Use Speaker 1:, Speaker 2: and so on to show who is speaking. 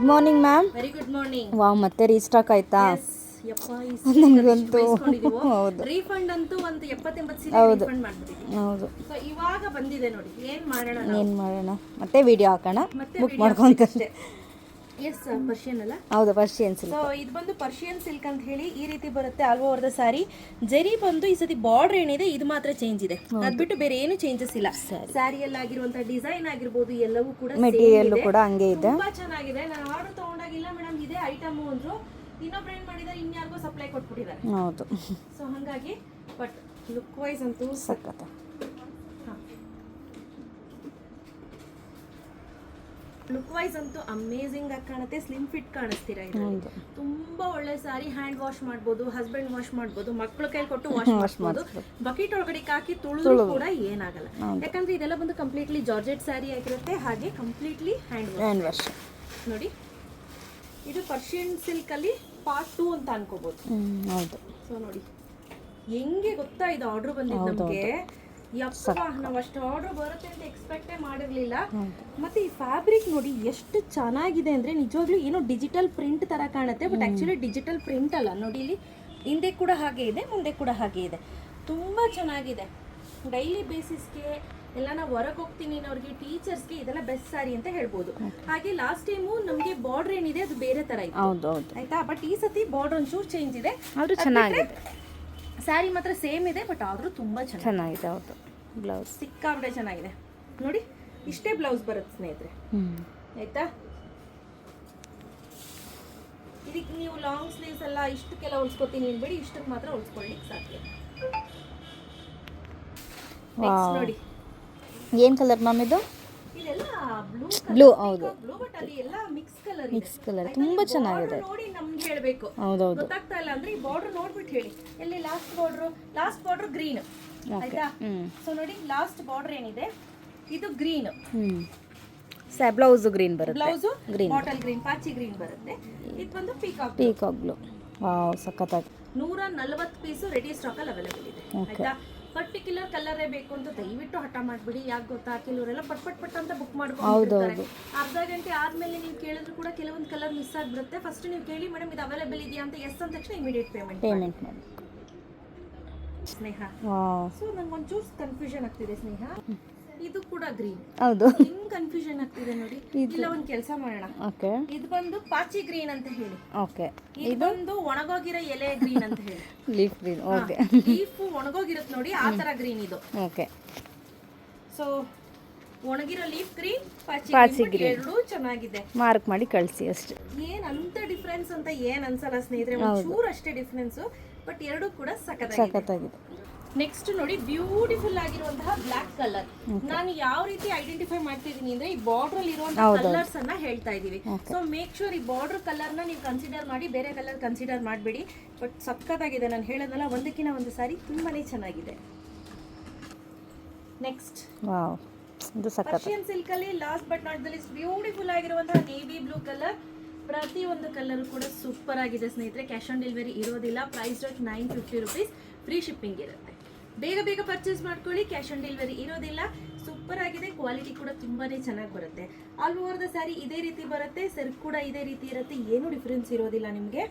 Speaker 1: Good morning ma'am
Speaker 2: very good morning
Speaker 1: wow ಮತ್ತೆ restock ಆಯ್ತಾ? ನನಗಂತೂ ಹೌದು.
Speaker 2: ರೀಫಂಡ್ ಅಂತೂ ಒಂದು ಎಪ್ಪತ್ತೆಂಬತ್ತು
Speaker 1: ಹೌದು.
Speaker 2: ರೀಫಂಡ್
Speaker 1: ಹೌದು.
Speaker 2: ಸೊ ಇವಾಗ ಬಂದಿದೆ ನೋಡಿ. ಏನ್ ಮಾಡೋಣ ನಾವು?
Speaker 1: ಏನು ಮಾಡೋಣ? ಮತ್ತೆ ವಿಡಿಯೋ ಹಾಕೋಣ.
Speaker 2: ಮತ್ತೆ
Speaker 1: ಬುಕ್ ಮಾಡ್ಕೊಂತ
Speaker 2: ಎಸ್ ಪರ್ಷಿಯನ್ ಅಲ್ಲ?
Speaker 1: ಹೌದು ಪರ್ಷಿಯನ್ ಸಿಲ್ಕ್
Speaker 2: ಸೊ ಇದು ಬಂದು ಪರ್ಷಿಯನ್ ಸಿಲ್ಕ್ ಅಂತ ಹೇಳಿ ಈ ರೀತಿ ಬರುತ್ತೆ ಆಲ್ ಓವರ್ ದ ಸಾರಿ ಜರಿ ಬಂದು ಈ ಸತಿ ಬಾರ್ಡರ್ ಏನಿದೆ ಇದು ಮಾತ್ರ ಚೇಂಜ್ ಇದೆ. ಅದ್ ಬಿಟ್ಟು ಬೇರೆ ಏನು ಚೇಂಜಸ್ ಇಲ್ಲ. ಸ್ಯಾರಿಯಲ್ಲಿ ಆಗಿರುವಂತಹ ಡಿಸೈನ್ ಆಗಿರ್ಬೋದು ಎಲ್ಲವೂ ಕೂಡ same
Speaker 1: ಮೆಟೀರಿಯಲ್ ಕೂಡ ಹಂಗೆ ಇದೆ.
Speaker 2: ತುಂಬಾ ಚೆನ್ನಾಗಿದೆ ನಾನು ಆರ್ಡರ್ ತಗೊಂಡಾಗಿಲ್ಲ ಮೇಡಮ್ ಐಟಮ್ ಅಂದ್ರು ಇನ್ನೊಬ್ರು ಏನ್ ಮಾಡಿದಾರೆ ಇನ್ಯಾರಿಗೋ ಸಪ್ಲೈ ಕೊಟ್ಬಿಟ್ಟಿದ್ದಾರೆ.
Speaker 1: ಹೌದು.
Speaker 2: ಸೊ ಹಂಗಾಗಿ ಬಟ್ ಲುಕ್ ವೈಸ್ ಅಂತೂ
Speaker 1: ಸಖತ್.
Speaker 2: ಲುಕ್ ವೈಸ್ ಅಂತೂ ಅಮೇಝಿಂಗ್ ಆಗಿ ಕಾಣುತ್ತೆ ಸ್ಲಿಮ್ ಫಿಟ್ ಕಾಣಿಸ್ತೀರಾ ಇದು ತುಂಬಾ ಒಳ್ಳೆ ಸಾರಿ ಹ್ಯಾಂಡ್ ವಾಶ್ ಮಾಡ್ಬೋದು ಹಸ್ಬೆಂಡ್ ವಾಶ್ ಮಾಡ್ಬೋದು ಮಕ್ಕಳ ಕೈ ಕೊಟ್ಟು ವಾಶ್ ಮಾಡ್ಬೋದು. ಬಕೆಟ್ ಒಳಗಡೆ ಹಾಕಿ ತುಳಿದ್ರು ಕೂಡ ಏನಾಗಲ್ಲ. ಯಾಕಂದ್ರೆ ಇದೆಲ್ಲ ಬಂದು ಕಂಪ್ಲೀಟ್ಲಿ ಜಾರ್ಜೆಟ್ ಸ್ಯಾರಿ ಆಗಿರುತ್ತೆ ಹಾಗೆ ಕಂಪ್ಲೀಟ್ಲಿ ಹ್ಯಾಂಡ್ ವಾಶ್ ನೋಡಿ. ಇದು ಪರ್ಷಿಯನ್ ಸಿಲ್ಕ್ ಅಲ್ಲಿ ಪಾರ್ಟ್ ಟೂ ಅಂತ ಅನ್ಕೋಬಹುದು
Speaker 1: ಹೌದು.
Speaker 2: ಸೊ ನೋಡಿ. ಹೆಂಗೆ ಗೊತ್ತಾ ಇದು ಆರ್ಡರ್ ಬಂದಿದ್ದು ನಮಗೆ? ಯಪ್ಪ ನಾವು ಅಷ್ಟು ಆರ್ಡರ್ ಬರುತ್ತೆ ಅಂತ ಎಕ್ಸ್ಪೆಕ್ಟೇ ಮಾಡಿರಲಿಲ್ಲ. ಮತ್ತೆ ಈ ಫ್ಯಾಬ್ರಿಕ್ ನೋಡಿ ಎಷ್ಟು ಚೆನ್ನಾಗಿದೆ ಅಂದ್ರೆ ನಿಜವಾಗ್ಲೂ ಏನೋ ಡಿಜಿಟಲ್ ಪ್ರಿಂಟ್ ತರ ಕಾಣುತ್ತೆ ಬಟ್ ಆಕ್ಚುಲಿ ಡಿಜಿಟಲ್ ಪ್ರಿಂಟ್ ಅಲ್ಲ. ನೋಡಿ ಇಲ್ಲಿ ಹಿಂದೆ ಕೂಡ ಹಾಗೆ ಇದೆ ಮುಂದೆ ಕೂಡ ಹಾಗೆ ಇದೆ. ತುಂಬಾ ಚೆನ್ನಾಗಿದೆ. ಡೈಲಿ ಬೇಸಿಸ್ಗೆ ಎಲ್ಲ ನಾವು ಹೊರಗೆ ಹೋಗ್ತೀನಿ ಅವ್ರಿಗೆ ಟೀಚರ್ಸ್ಗೆ ಇದೆಲ್ಲ ಬೆಸ್ಟ್ ಸಾರಿ ಅಂತ ಹೇಳ್ಬೋದು. ಹಾಗೆ ಲಾಸ್ಟ್ ಟೈಮು ನಮಗೆ ಬಾರ್ಡರ್ ಏನಿದೆ ಅದು ಬೇರೆ ತರ ಇತ್ತು. ಆಯ್ತಾ? ಬಟ್ ಈ ಸತಿ ಬಾರ್ಡರ್ ಒಂಚೂರು ಚೇಂಜ್ ಇದೆ.
Speaker 1: ಆದರೂ ಚೆನ್ನಾಗಿದೆ.
Speaker 2: ಸ್ಯಾರಿ ಮಾತ್ರ ಸೇಮ್ ಇದೆ ಬಟ್ ಆದ್ರೂ ತುಂಬಾ ಚೆನ್ನಾಗಿ
Speaker 1: ಚೆನ್ನಾಗಿದೆ ಹೌದು. ಬ್ಲೌಸ್
Speaker 2: ಸಿಕ್ಕಾಬಿಟ್ಟೆ ಚೆನ್ನಾಗಿದೆ. ನೋಡಿ ಇಷ್ಟೇ ಬ್ಲೌಸ್ ಬರುತ್ತೆ ಸ್ನೇಹಿತರೆ. ಆಯ್ತಾ? ಇದಕ್ಕೆ ನೀವು ಲಾಂಗ್ ಸ್ಲೀವ್ಸ್ ಎಲ್ಲ ಇಷ್ಟಕ್ಕೆಲ್ಲ ಹೊಲ್ಸ್ಕೊತೀನಿ ಅನ್ಬೇಡಿ ಇಷ್ಟಕ್ಕೆ ಮಾತ್ರ ಹೊಲ್ಸ್ಕೊಳ್ಳಿಕ್ಕೆ ಸಾಧ್ಯ. ನೆಕ್ಸ್ಟ್ ನೋಡಿ.
Speaker 1: ಏನು ಕಲರ್ ಮ್ಯಾಮ್ ಇದು?
Speaker 2: ಬ್ಲೂ
Speaker 1: ಹೌದು.
Speaker 2: ಮಿಕ್ಸ್ ಕಲರ್
Speaker 1: ಮಿಕ್ಸ್ ಕಲರ್ ತುಂಬ ಚೆನ್ನಾಗಿದೆ.
Speaker 2: ನೋಡಿ ನಮ್ಗೆ ಹೌದು
Speaker 1: ಹೌದೌದು.
Speaker 2: ಗೊತ್ತಾಗ್ತಾ ಇಲ್ಲ ಅಂದ್ರೆ ಈ ಬಾರ್ಡರ್ ನೋಡ್ಬಿಟ್ಟು ಹೇಳಿ. ಎಲ್ಲಿ last border last border green ಆಯ್ತಾ? ಸೊ ನೋಡಿ ಲಾಸ್ಟ್ ಬಾರ್ಡರ್ ಏನಿದೆ? ಇದು ಗ್ರೀನ್
Speaker 1: ಸೆ ಬ್ಲೌಸು ಗ್ರೀನ್ ಬರುತ್ತೆ.
Speaker 2: ಬ್ಲೌಸ್
Speaker 1: ಗ್ರೀನ್
Speaker 2: ಬಾಟಲ್ ಗ್ರೀನ್ ಪಾಚಿ ಗ್ರೀನ್ ಬರುತ್ತೆ. ಇದು ಬಂದು ಪೀಕಾಕ್
Speaker 1: ಪೀಕಾಕ್ ಬ್ಲೂ ವಾವ್ ಸಖತ್ತಾಗಿ.
Speaker 2: ನೂರ ನಲವತ್ತು ಪೀಸು ರೆಡಿ ಸ್ಟಾಕ್ ಅಲ್ಲಿ ಅವೈಲೇಬಲ್ ಇದೆ. ಆಯ್ತಾ? ಪರ್ಟಿಕ್ಯುಲರ್ ಕಲರೇ ಬೇಕು ಅಂತ ದಯವಿಟ್ಟು ಹಠ ಮಾಡ್ಬಿಡಿ. ಯಾಕೆ ಗೊತ್ತಾ? ಕೆಲವರೆಲ್ಲ ಪಟ್ ಪಟ್ ಪಟ್ ಅಂತ ಬುಕ್ ಮಾಡ್ಕೊಂಡು ಅರ್ಧ ಗಂಟೆ ಆದ್ಮೇಲೆ ನೀವು ಕೇಳಿದ್ರು ಕೂಡ ಕೆಲವೊಂದು ಕಲರ್ ಮಿಸ್ ಆಗ್ಬಿಡುತ್ತೆ. ಫಸ್ಟ್ ನೀವು ಕೇಳಿ ಮೇಡಮ್ ಇದು ಅವೈಲೇಬಲ್ ಇದೆಯಾ ಅಂತ ಎಸ್ ಅಂದ ತಕ್ಷಣ ಇಮಿಡಿಯೇಟ್ ಪೇಮೆಂಟ್
Speaker 1: ಪೇಮೆಂಟ್ ಮಾಡಿ.
Speaker 2: ಸ್ನೇಹ. ಸೊ ನಂಗೆ ಒಂಚೂರು ಕನ್ಫ್ಯೂಷನ್ ಆಗ್ತಿದೆ ಸ್ನೇಹ. ಇದು ಕೂಡ ಗ್ರೀನ್.
Speaker 1: ಹೌದು.
Speaker 2: ಹೆಂಗ್ ಕನ್ಫ್ಯೂಷನ್ ಆಗ್ತಿದೆ ನೋಡಿ. ಇಲ್ಲ ಒಂದ್ ಕೆಲಸ ಮಾಡೋಣ.
Speaker 1: ಓಕೆ.
Speaker 2: ಇದು ಬಂದು ಪಾಚಿ ಗ್ರೀನ್ ಅಂತ ಹೇಳಿ.
Speaker 1: ಓಕೆ.
Speaker 2: ಇದೊಂದು ಒಣಗೋಗಿರೋ ಎಲೆ ಗ್ರೀನ್ ಅಂತ ಹೇಳಿ.
Speaker 1: Leaf green okay.
Speaker 2: ಲೀಫ್ ಒಣಗೋಗಿರುತ್ತೆ ನೋಡಿ ಆ ತರ ಗ್ರೀನ್ ಇದು.
Speaker 1: ಓಕೆ.
Speaker 2: ಸೊ ಒಣಗಿರೋ ಲೀಫ್ ಗ್ರೀನ್ ಪಾಚಿ ಗ್ರೀನ್ ಎರಡು ಚೆನ್ನಾಗಿದೆ.
Speaker 1: ಮಾರ್ಕ್ ಮಾಡಿ ಕಳಿಸಿ ಅಷ್ಟೇ.
Speaker 2: ಏನ್ ಅಂತ ಡಿಫ್ರೆನ್ಸ್ ಅಂತ ಏನ್ ಅನ್ಸಲ್ಲ ಸ್ನೇಹಿತರೆ ಒಂಚೂರು ಅಷ್ಟೇ ಡಿಫ್ರೆನ್ಸ್ ಬಟ್ ಎರಡೂ ಕೂಡ ಸಖತ್ತಾಗಿದೆ. ನೆಕ್ಸ್ಟ್ ನೋಡಿ ಬ್ಯೂಟಿಫುಲ್ ಆಗಿರುವಂತಹ ಬ್ಲಾಕ್ ಕಲರ್ ನಾನು ಯಾವ ರೀತಿ ಐಡೆಂಟಿಫೈ ಮಾಡ್ತಿದ್ದೀನಿ ಅಂದ್ರೆ ಈ ಬಾರ್ಡರ್ ಅಲ್ಲಿ ಇರುವಂತಹ ಕಲರ್ಸ್ ಅನ್ನ ಹೇಳ್ತಾ ಇದೀವಿ ಸೊ ಮೇಕ್ ಶೂರ್ ಈ ಬಾರ್ಡರ್ ಕಲರ್ನ ನೀವು ಕನ್ಸಿಡರ್ ಮಾಡಿ ಬೇರೆ ಕಲರ್ ಕನ್ಸಿಡರ್ ಮಾಡಬೇಡಿ. ಬಟ್ ಸಖತ್ತಾಗಿದೆ ನಾನು ಹೇಳೋದಲ್ಲ ಒಂದಕ್ಕಿಂತ ಒಂದು ಸಾರಿ ತುಂಬಾನೇ ಚೆನ್ನಾಗಿದೆ. ನೆಕ್ಸ್ಟ್ ಪರ್ಷಿಯನ್ ಸಿಲ್ಕ್ ಅಲ್ಲಿ last but not the least beautiful ಆಗಿರುವಂತಹ ನೇವಿ ಬ್ಲೂ ಕಲರ್ ಪ್ರತಿ ಒಂದು ಕಲರ್ ಕೂಡ ಸೂಪರ್ ಆಗಿದೆ ಸ್ನೇಹಿತರೆ. ಕ್ಯಾಶ್ ಆನ್ ಡೆಲಿವರಿ ಇರೋದಿಲ್ಲ. Price dot nine fifty rupees free shipping ಇರುತ್ತೆ. ಬೇಗ ಬೇಗ ಪರ್ಚೇಸ್ ಮಾಡ್ಕೊಳ್ಳಿ ಕ್ಯಾಶ್ ಆನ್ ಡೆಲಿವರಿ ಇರೋದಿಲ್ಲ. ಸೂಪರ್ ಆಗಿದೆ ಕ್ವಾಲಿಟಿ ಕೂಡ ತುಂಬಾನೇ ಚೆನ್ನಾಗಿ ಬರುತ್ತೆ. ಆಲ್ ಓವರ್ ದ ಸ್ಯಾರಿ ಇದೇ ರೀತಿ ಬರುತ್ತೆ ಸೆರ್ಕ್ ಕೂಡ ಇದೇ ರೀತಿ ಇರುತ್ತೆ, ಏನು ಡಿಫ್ರೆನ್ಸ್ ಇರೋದಿಲ್ಲ ನಿಮಗೆ.